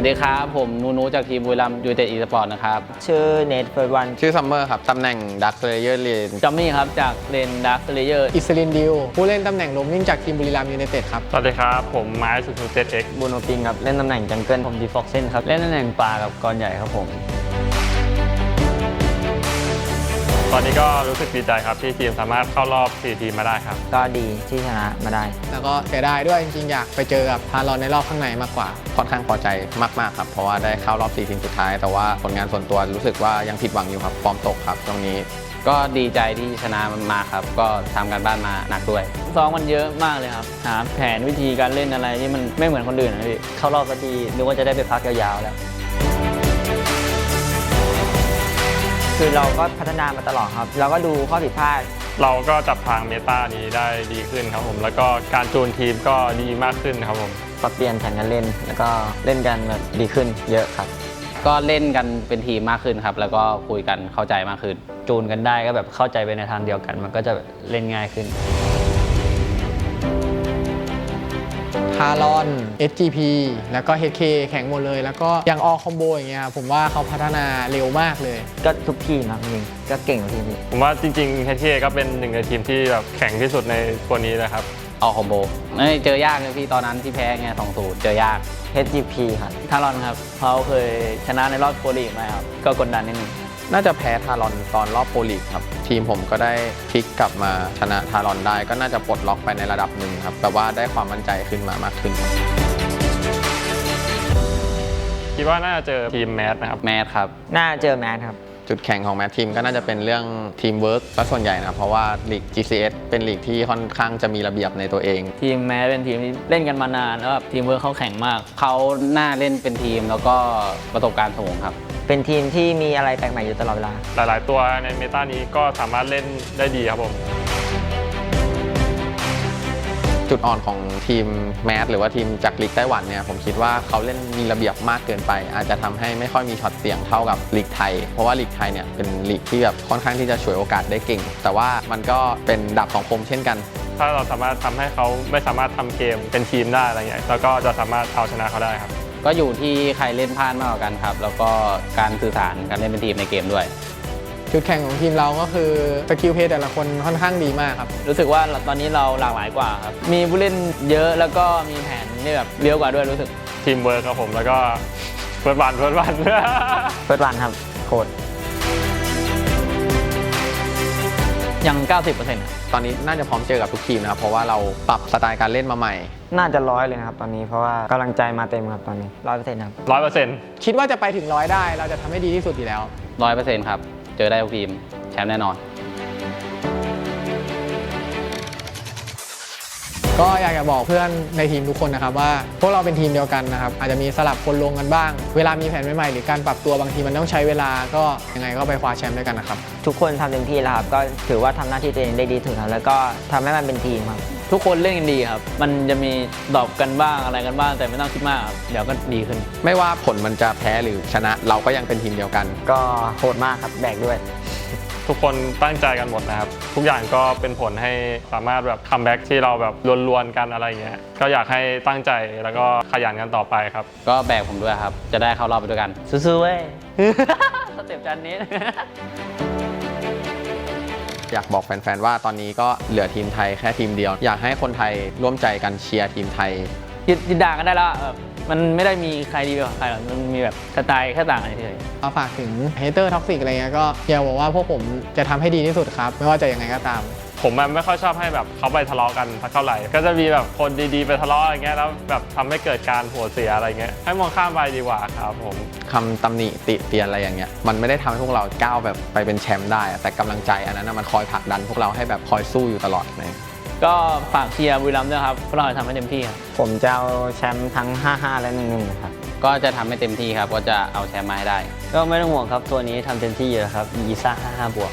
วัสดีครับ ผมนูนูจากทีมบุรีรัมยูเต็ดอีสปอร์ตนะครับ ชื่อเนทเฟิร์สวันชื่อซัมเมอร์ครับ ตำแหน่งดักเลเยอร์เลนจอมมี่ครับ จากเลนดักเลเยอร์อิสลินดิวผู้เล่นตำแหน่งโรมนิ่งจากทีมบุรีรัมย์ยูไนเต็ดครับ สวัสดีครับ ผมไม้สุดเจ็ดเอ็กบูโนปิงครับ เล่นตำแหน่งจังเกิลผมดีฟ็อกเซนครับ เล่นตำแหน่งปลากับกรใหญ่ครับผม ตอนนี้ก็รู้สึกดีใจครับที่ทีมสามารถเข้ารอบ 4 ทีมมาได้ครับ ก็ดีที่ชนะมาได้ แล้วก็เสียดายด้วยจริงๆอยากไปเจอกับพารอนในรอบข้างในมากกว่าค่อนข้างพอใจมากๆครับเพราะว่าได้เข้ารอบ 4 ทีมสุดท้าย แต่ว่าผลงานส่วนตัวรู้สึกว่ายังผิดหวังอยู่ครับฟอร์มตกครับตรงนี้ก็ดีใจที่ชนะมันมาครับ ก็ทำการบ้านมาหนักด้วยซ้อมมันเยอะมากเลยครับ หาแผนวิธีการเล่นอะไรที่มันไม่เหมือนคนอื่นนะพี่เข้ารอบก็ดีนึกว่าจะได้ไปพักยาวๆแล้ว คือเราก็พัฒนามาตลอดครับ เราก็ดูข้อผิดพลาด เราก็จับทางเมตานี้ได้ดีขึ้นครับผม แล้วก็การจูนทีมก็ดีมากขึ้นครับผมปรับเปลี่ยนแผนการเล่น แล้วก็เล่นกันแบบดีขึ้นเยอะครับ ก็เล่นกันเป็นทีมมากขึ้นครับ แล้วก็คุยกันเข้าใจมากขึ้น จูนกันได้ก็แบบเข้าใจไปในทางเดียวกัน มันก็จะเล่นง่ายขึ้น พารอน SGP แล้วก็ HK แข็งหมดเลย แล้วก็อย่างออคอมโบอย่างเงี้ยครับผมว่าเขาพัฒนาเร็วมากเลย ก็ทุกทีมครับจริงๆก็เก่งทุกทีมผมว่าจริงๆ h เคก็เป็นหนึ่งในทีมที่แบบแข็งที่สุดในตัวนี้นะครับเอาคอมโบไม่เจอยากเลยพี่ ตอนนั้นที่แพ้ไงสองศูนย์เจอยาก HGP ครับทารอนครับเขาเคยชนะในรอบโคลีกมาครับก็กดดันนิดนึง น่าจะแพ้ทารอนตอนรอบโปรลีกครับ ทีมผมก็ได้พลิกกลับมาชนะทารอนได้ ก็น่าจะปลดล็อกไปในระดับหนึ่งครับแต่ว่าได้ความมั่นใจขึ้นมามากขึ้นครับคิดว่าน่าจะเจอทีมแมสนะครับ แมทครับ น่าเจอแมนครับ จุดแข่งของแมททีมก็น่าจะเป็นเรื่องทีมเวิร์กซะส่วนใหญ่นะครับเพราะว่าลีก GCS เป็นลีกที่ค่อนข้างจะมีระเบียบในตัวเอง ทีมแม้เป็นทีมที่เล่นกันมานานแล้วแบบทีมเวิร์คเขาแข็งมาก เขาน่าเล่นเป็นทีมแล้วก็ประสบการณ์สูงครับ เป็นทีมที่มีอะไรแปลกใหม่อยู่ตลอดเวลา หลาย ๆ ตัวในเมตานี้ก็สามารถเล่นได้ดีครับผม จุดอ่อนของทีมแมสหรือว่าทีมจากลีกไต้หวันเนี่ยผมคิดว่าเขาเล่นมีระเบียบมากเกินไป อาจจะทำให้ไม่ค่อยมีช็อตเสี่ยงเท่ากับลีกไทย เพราะว่าลีกไทยเนี่ยเป็นลีกที่แบบค่อนข้างที่จะฉวยโอกาสได้เก่ง แต่ว่ามันก็เป็นดาบสองคมเช่นกัน ถ้าเราสามารถทำให้เขาไม่สามารถทำเกมเป็นทีมได้อะไรเงี้ยแล้วก็จะสามารถเอาชนะเขาได้ครับ ก็อยู่ที่ใครเล่นพลาดมากกว่ากันครับ แล้วก็การสื่อสารการเล่นเป็นทีมในเกมด้วย จุดแข่งของทีมเราก็คือสกิลเพลย์แต่ละคนค่อนข้างดีมากครับ รู้สึกว่าตอนนี้เราหลากหลายกว่าครับ มีผู้เล่นเยอะแล้วก็มีแผนที่แบบเลี้ยวกว่าด้วยรู้สึกทีมเวิร์กครับผมแล้วก็เฟิร์สวันเฟิร์สวัน เฟิร์สวันครับโคต ยัง 90%ครับตอนนี้น่าจะพร้อมเจอกับทุกทีมนะครับเพราะว่าเราปรับสไตล์การเล่นมาใหม่ น่าจะร้อยเลยนะครับตอนนี้เพราะว่ากำลังใจมาเต็มครับตอนนี้ร้อยเปอร์เซ็นต์ครับร้อยเปอร์เซ็นต์คิดว่าจะไปถึงร้อยได้ เราจะทำให้ดีที่สุดอยู่แล้ว100%ครับ เจอได้ทุกทีม แชมป์แน่นอน ก็อยากจะบอกเพื่อนในทีมทุกคนนะครับว่าพวกเราเป็นทีมเดียวกันนะครับอาจจะมีสลับคนลงกันบ้าง เวลามีแผนใหม่ๆหรือการปรับตัวบางทีมันต้องใช้เวลาก็ยังไงก็ไปคว้าแชมป์ด้วยกันนะครับทุกคนทำเต็มที่แล้วครับก็ถือว่าทำหน้าที่ตัวเองได้ดีถึงแล้วแล้วก็ทำให้มันเป็นทีมครับทุกคนเล่นกันดีครับ มันจะมีดรอปกันบ้างอะไรกันบ้างแต่ไม่ต้องคิดมากครับเดี๋ยวก็ดีขึ้น ไม่ว่าผลมันจะแพ้หรือชนะ เราก็ยังเป็นทีมเดียวกัน ก็โหดมากครับแบกด้วย ทุกคนตั้งใจกันหมดนะครับ ทุกอย่างก็เป็นผลให้สามารถแบบคัมแบ็กที่เราแบบลวนๆกันอะไรเงี้ยก็อยากให้ตั้งใจแล้วก็ขยันกันต่อไปครับ ก็แบกผมด้วยครับ จะได้เข้ารอบไปด้วยกันสู้ๆเว้ย สเต็ปจานนี้ อยากบอกแฟนๆว่าตอนนี้ก็เหลือทีมไทยแค่ทีมเดียว อยากให้คนไทยร่วมใจกันเชียร์ทีมไทย หยุดหยุดด่ากันได้แล้วแบบ มันไม่ได้มีใครดีกว่าใครหรอกมันมีแบบสไตล์แค่ต่างกันเฉยเอาฝากถึงเฮเตอร์ท็อกซิกอะไรเงี้ยก็อยากบอกว่าพวกผมจะทำให้ดีที่สุดครับ ไม่ว่าจะยังไงก็ตาม ผมมันไม่ค่อยชอบให้แบบเขาไปทะเลาะกันสักเท่าไหร่ ก็จะมีแบบคนดีๆไปทะเลาะอะไรเงี้ยแล้วแบบทำให้เกิดการหัวเสียอะไรเงี้ยให้มองข้ามไปดีกว่าครับผม คำตำหนิติเตียนอะไรอย่างเงี้ยมันไม่ได้ทำให้พวกเราก้าวแบบไปเป็นแชมป์ได้อะแต่กำลังใจอันนั้นนะมันคอยผลักดันพวกเราให้แบบคอยสู้อยู่ตลอดเลยๆ ก็ฝากเชียร์บุรีรัมย์ด้วยครับพวกเราจะทำให้เต็มที่ครับผมจะเอาแชมป์ทั้ง 5-5 และ1-1ครับ ก็จะทำให้เต็มที่ครับ ก็จะเอาแชมป์มาให้ได้ ก็ไม่ต้องห่วงครับ ตัวนี้ทำเต็มที่อยู่แล้วครับอีซ่า55บวก